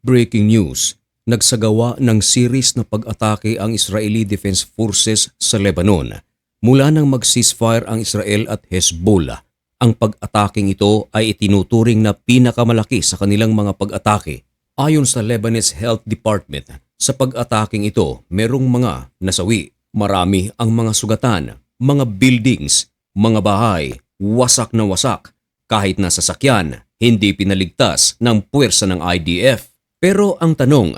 Breaking news, nagsagawa ng series na pag-atake ang Israeli Defense Forces sa Lebanon. Mula nang mag-ceasefire ang Israel at Hezbollah, ang pag-ataking ito ay itinuturing na pinakamalaki sa kanilang mga pag-atake. Ayon sa Lebanese Health Department, sa pag-ataking ito merong mga nasawi. Marami ang mga sugatan, mga buildings, mga bahay, wasak na wasak. Kahit na sasakyan, hindi pinaligtas ng puwersa ng IDF. Pero ang tanong,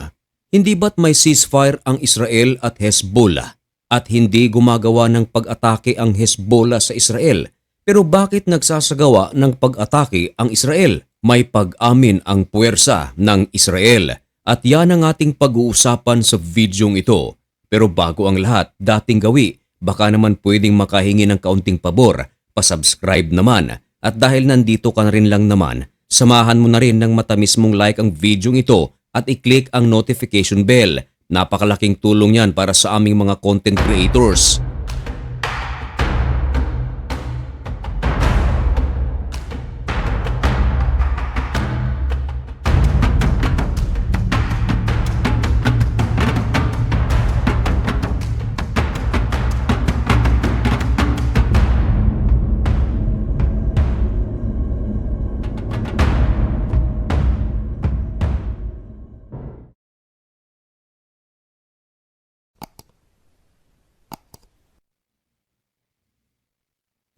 hindi ba't may ceasefire ang Israel at Hezbollah at hindi gumagawa ng pag-atake ang Hezbollah sa Israel? Pero bakit nagsasagawa ng pag-atake ang Israel? May pag-amin ang puwersa ng Israel at yan ang ating pag-uusapan sa videong ito. Pero bago ang lahat, dating gawi, baka naman pwedeng makahingi ng kaunting pabor, pasubscribe naman. At dahil nandito ka na rin lang naman, samahan mo na rin ng matamis mong like ang videong ito at i-click ang notification bell. Napakalaking tulong yan para sa aming mga content creators.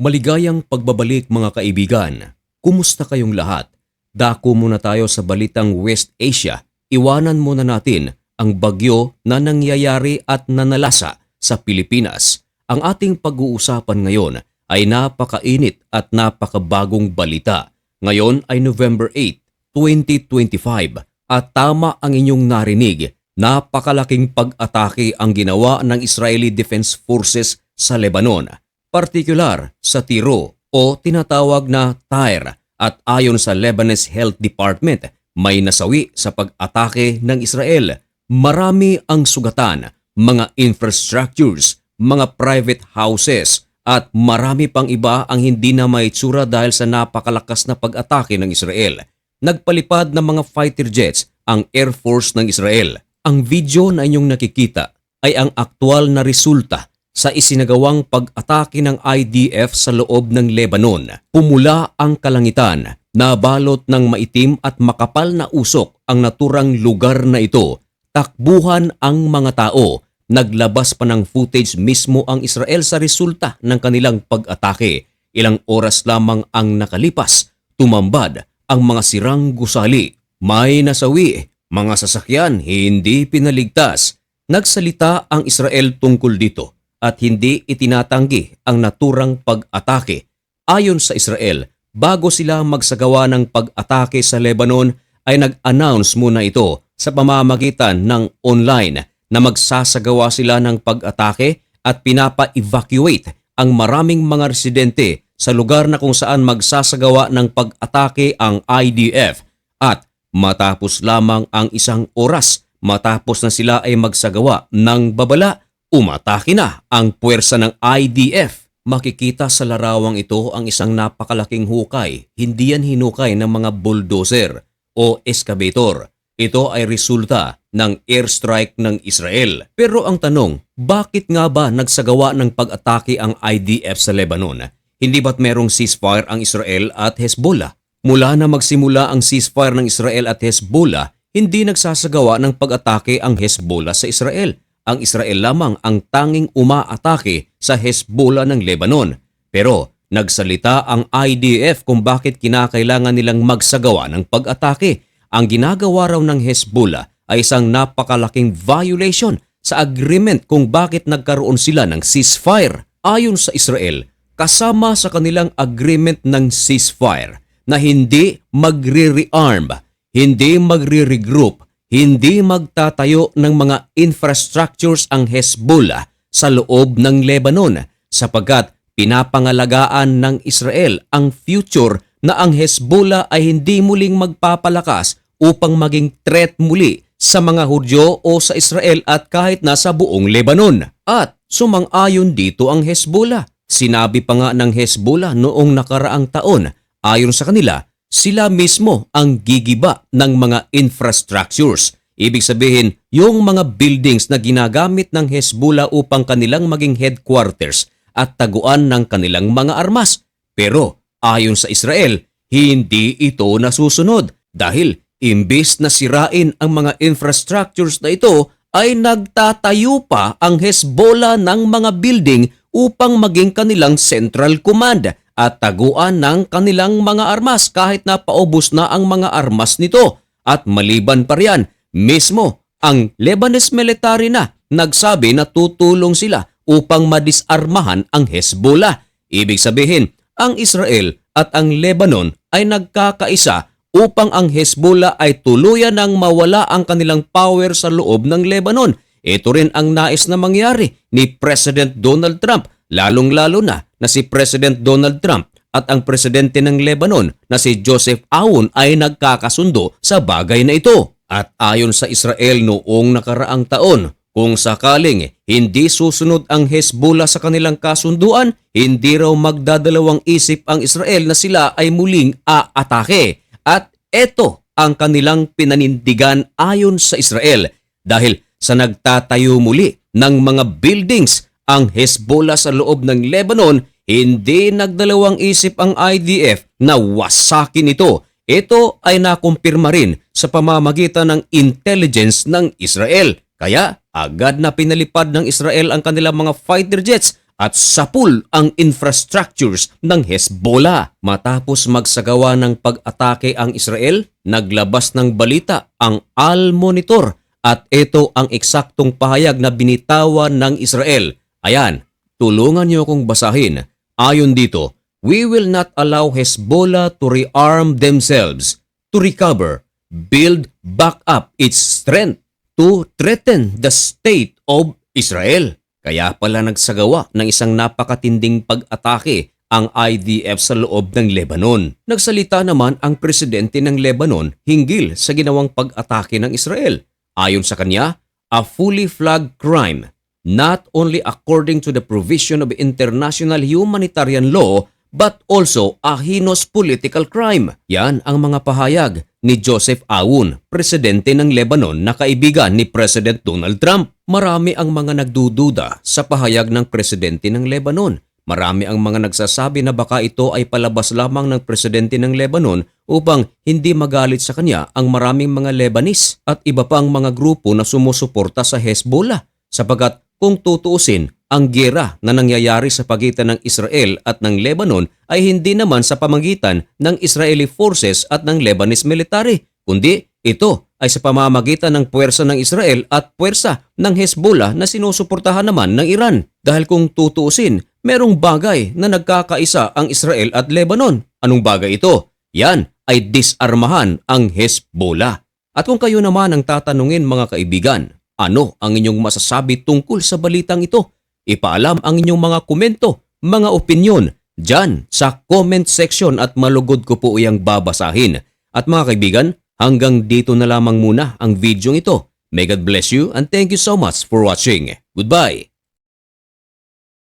Maligayang pagbabalik mga kaibigan. Kumusta kayong lahat? Dako muna tayo sa balitang West Asia. Iwanan muna natin ang bagyo na nangyayari at nanalasa sa Pilipinas. Ang ating pag-uusapan ngayon ay napakainit at napakabagong balita. Ngayon ay November 8, 2025 at tama ang inyong narinig. Napakalaking pag-atake ang ginawa ng Israeli Defense Forces sa Lebanon partikular sa Tiro o tinatawag na Tyre at ayon sa Lebanese Health Department, may nasawi sa pag-atake ng Israel. Marami ang sugatan, mga infrastructures, mga private houses at marami pang iba ang hindi na maitsura dahil sa napakalakas na pag-atake ng Israel. Nagpalipad ng mga fighter jets ang Air Force ng Israel. Ang video na inyong nakikita ay ang aktwal na resulta sa isinagawang pag-atake ng IDF sa loob ng Lebanon. Pumula ang kalangitan, nabalot ng maitim at makapal na usok ang naturang lugar na ito. Takbuhan ang mga tao. Naglabas pa ng footage mismo ang Israel sa resulta ng kanilang pag-atake. Ilang oras lamang ang nakalipas, tumambad ang mga sirang gusali. May nasawi, mga sasakyan hindi pinaligtas. Nagsalita ang Israel tungkol dito at hindi itinatanggi ang naturang pag-atake. Ayon sa Israel, bago sila magsagawa ng pag-atake sa Lebanon ay nag-announce muna ito sa pamamagitan ng online na magsasagawa sila ng pag-atake at pinapa-evacuate ang maraming mga residente sa lugar na kung saan magsasagawa ng pag-atake ang IDF at matapos lamang ang isang oras matapos na sila ay magsagawa ng babala Umatake na ang puwersa ng IDF. Makikita sa larawang ito ang isang napakalaking hukay. Hindi yan hinukay ng mga bulldozer o excavator. Ito ay resulta ng airstrike ng Israel. Pero ang tanong, bakit nga ba nagsagawa ng pag-atake ang IDF sa Lebanon? Hindi ba't merong ceasefire ang Israel at Hezbollah? Mula na magsimula ang ceasefire ng Israel at Hezbollah, hindi nagsasagawa ng pag-atake ang Hezbollah sa Israel ang Israel lamang ang tanging umaatake sa Hezbollah ng Lebanon. Pero nagsalita ang IDF kung bakit kinakailangan nilang magsagawa ng pag-atake. Ang ginagawa raw ng Hezbollah ay isang napakalaking violation sa agreement kung bakit nagkaroon sila ng ceasefire. Ayon sa Israel, kasama sa kanilang agreement ng ceasefire na hindi magre-rearm, hindi magre-regroup, hindi magtatayo ng mga infrastructures ang Hezbollah sa loob ng Lebanon sapagkat pinapangalagaan ng Israel ang future na ang Hezbollah ay hindi muling magpapalakas upang maging threat muli sa mga Hudyo o sa Israel at kahit na sa buong Lebanon. At sumang-ayon dito ang Hezbollah. Sinabi pa nga ng Hezbollah noong nakaraang taon, ayon sa kanila, sila mismo ang gigiba ng mga infrastructures. Ibig sabihin, yung mga buildings na ginagamit ng Hezbollah upang kanilang maging headquarters at taguan ng kanilang mga armas. Pero ayon sa Israel, hindi ito nasusunod dahil imbis na sirain ang mga infrastructures na ito ay nagtatayo pa ang Hezbollah ng mga building upang maging kanilang central command at taguan ng kanilang mga armas kahit na paubos na ang mga armas nito. At maliban pa riyan, mismo ang Lebanese military na nagsabi na tutulong sila upang madisarmahan ang Hezbollah. Ibig sabihin, ang Israel at ang Lebanon ay nagkakaisa upang ang Hezbollah ay tuluyan ng mawala ang kanilang power sa loob ng Lebanon. Ito rin ang nais na mangyari ni President Donald Trump, lalong-lalo na na si President Donald Trump at ang presidente ng Lebanon na si Joseph Aoun ay nagkakasundo sa bagay na ito. At ayon sa Israel noong nakaraang taon, kung sakaling hindi susunod ang Hezbollah sa kanilang kasunduan, hindi raw magdadalawang isip ang Israel na sila ay muling aatake. At ito ang kanilang pinanindigan ayon sa Israel dahil sa nagtatayo muli ng mga buildings ang Hezbollah sa loob ng Lebanon, hindi nagdalawang isip ang IDF na wasakin ito. Ito ay nakumpirma rin sa pamamagitan ng intelligence ng Israel. Kaya agad na pinalipad ng Israel ang kanilang mga fighter jets at sapul ang infrastructures ng Hezbollah. Matapos magsagawa ng pag-atake ang Israel, naglabas ng balita ang Al Monitor at ito ang eksaktong pahayag na binitawan ng Israel. Ayan, tulungan niyo akong basahin. Ayon dito, we will not allow Hezbollah to rearm themselves, to recover, build back up its strength, to threaten the state of Israel. Kaya pala nagsagawa ng isang napakatinding pag-atake ang IDF sa loob ng Lebanon. Nagsalita naman ang presidente ng Lebanon hinggil sa ginawang pag-atake ng Israel. Ayon sa kanya, a fully flagged crime not only according to the provision of international humanitarian law but also a heinous political crime. Yan ang mga pahayag ni Joseph Aoun, presidente ng Lebanon na kaibigan ni President Donald Trump. Marami ang mga nagdududa sa pahayag ng presidente ng Lebanon. Marami ang mga nagsasabi na baka ito ay palabas lamang ng presidente ng Lebanon upang hindi magalit sa kanya ang maraming mga Lebanese at iba pang mga grupo na sumusuporta sa Hezbollah sapagat kung tutuusin, ang gera na nangyayari sa pagitan ng Israel at ng Lebanon ay hindi naman sa pamagitan ng Israeli forces at ng Lebanese military, kundi ito ay sa pamamagitan ng puwersa ng Israel at puwersa ng Hezbollah na sinusuportahan naman ng Iran. Dahil kung tutuusin, merong bagay na nagkakaisa ang Israel at Lebanon. Anong bagay ito? Yan ay disarmahan ang Hezbollah. At kung kayo naman ang tatanungin mga kaibigan, ano ang inyong masasabi tungkol sa balitang ito? Ipaalam ang inyong mga komento, mga opinyon dyan sa comment section at malugod ko po iyang babasahin. At mga kaibigan, hanggang dito na lamang muna ang video ito. May God bless you and thank you so much for watching. Goodbye!